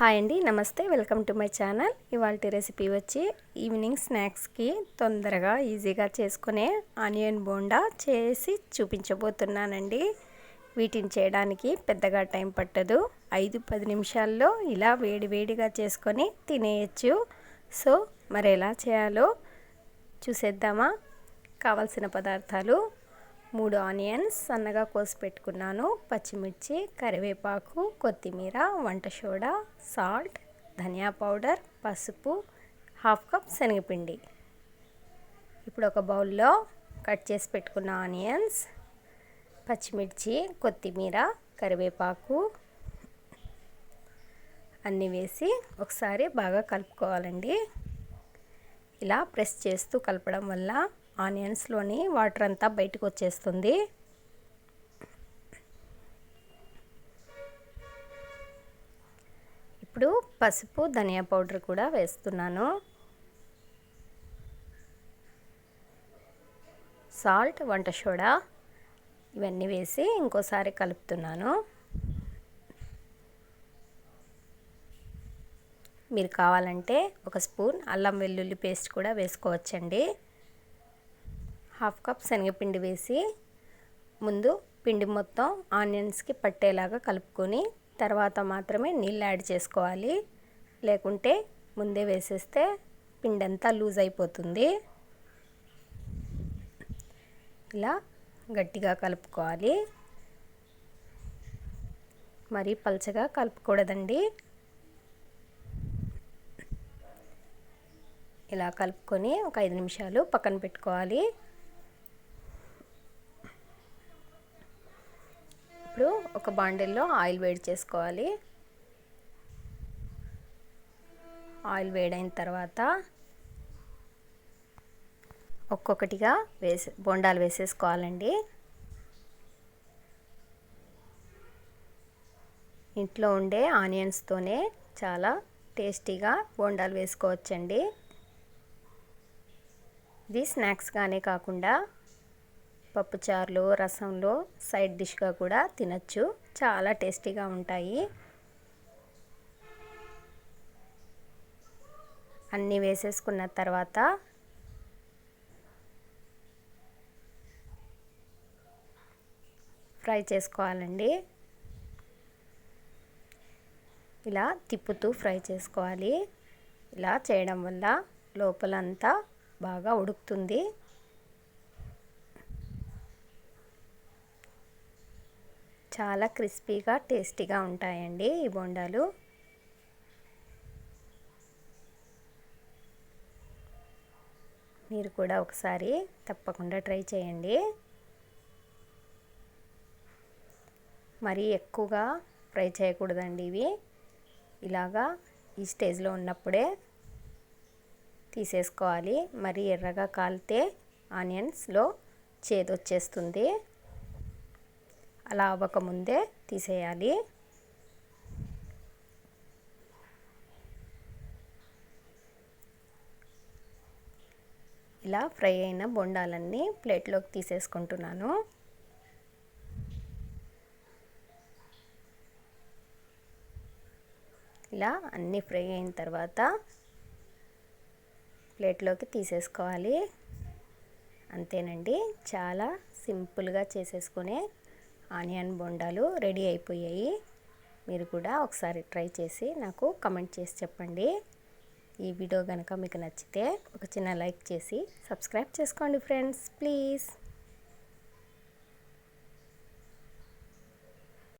Hi అండి నమస్తే welcome to my channel. ఇవాళ రెసిపీ వచ్చి ఈవినింగ్ స్నాక్స్కి తొందరగా ఈజీగా చేసుకునే ఆనియన్ బోండా చేసి చూపించబోతున్నానండి. వీటిని చేయడానికి పెద్దగా టైం పట్టదు. ఐదు పది నిమిషాల్లో ఇలా వేడివేడిగా చేసుకొని తినేయచ్చు. సో మరి ఎలా చేయాలో చూసేద్దామా? కావలసిన పదార్థాలు మూడు ఆనియన్స్ సన్నగా కోసి పెట్టుకున్నాను. పచ్చిమిర్చి కరివేపాకు కొత్తిమీర వంట సోడా సాల్ట్ ధనియా పౌడర్ పసుపు హాఫ్ కప్ శనగపిండి. ఇప్పుడు ఒక బౌల్లో కట్ చేసి పెట్టుకున్న ఆనియన్స్ పచ్చిమిర్చి కొత్తిమీర కరివేపాకు అన్నీ వేసి ఒకసారి బాగా కలుపుకోవాలండి. ఇలా ప్రెస్ చేస్తూ కలపడం వల్ల ఆనియన్స్లోని వాటర్ అంతా బయటకు వచ్చేస్తుంది. ఇప్పుడు పసుపు ధనియా పౌడర్ కూడా వేస్తున్నాను. సాల్ట్ వంట సోడా ఇవన్నీ వేసి ఇంకోసారి కలుపుతున్నాను. మీరు కావాలంటే ఒక స్పూన్ అల్లం వెల్లుల్లి పేస్ట్ కూడా వేసుకోవచ్చండి. హాఫ్ కప్ శనగపిండి వేసి ముందు పిండి మొత్తం ఆనియన్స్కి పట్టేలాగా కలుపుకొని తర్వాత మాత్రమే నీళ్ళు యాడ్ చేసుకోవాలి. లేకుంటే ముందే వేసేస్తే పిండి అంతా లూజ్ అయిపోతుంది. ఇలా గట్టిగా కలుపుకోవాలి. మరీ పల్చగా కలుపుకూడదండి. ఇలా కలుపుకొని ఒక ఐదు నిమిషాలు పక్కన పెట్టుకోవాలి. ఇప్పుడు ఒక బాండిల్లో ఆయిల్ వేడి చేసుకోవాలి. ఆయిల్ వేడైన తర్వాత ఒక్కొక్కటిగా వేసే బొండాలు వేసేసుకోవాలండి. ఇంట్లో ఉండే ఆనియన్స్తోనే చాలా టేస్టీగా బోండాలు వేసుకోవచ్చండి. ఇది స్నాక్స్గానే కాకుండా పప్పుచారులు రసంలో సైడ్ డిష్గా కూడా తినచ్చు. చాలా టేస్టీగా ఉంటాయి. అన్నీ వేసేసుకున్న తర్వాత ఫ్రై చేసుకోవాలండి. ఇలా తిప్పుతూ ఫ్రై చేసుకోవాలి. ఇలా చేయడం వల్ల లోపలంతా బాగా ఉడుకుతుంది. చాలా క్రిస్పీగా టేస్టీగా ఉంటాయండి ఈ బొండాలు. మీరు కూడా ఒకసారి తప్పకుండా ట్రై చేయండి. మరీ ఎక్కువగా ఫ్రై చేయకూడదండి ఇవి. ఇలాగా ఈ స్టేజ్లో ఉన్నప్పుడే తీసేసుకోవాలి. మరీ ఎర్రగా కాలితే ఆనియన్స్లో చేదొచ్చేస్తుంది. అలా అవ్వకముందే తీసేయాలి. ఇలా ఫ్రై అయిన బొండాలన్నీ ప్లేట్లోకి తీసేసుకుంటున్నాను. ఇలా అన్నీ ఫ్రై అయిన తర్వాత ప్లేట్లోకి తీసేసుకోవాలి. అంతేనండి. చాలా సింపుల్గా చేసేసుకునే ఆనియన్ బొండాలు రెడీ అయిపోయాయి. మీరు కూడా ఒకసారి ట్రై చేసి నాకు కమెంట్ చేసి చెప్పండి. ఈ వీడియో కనుక మీకు నచ్చితే ఒక చిన్న లైక్ చేసి సబ్స్క్రైబ్ చేసుకోండి ఫ్రెండ్స్. ప్లీజ్.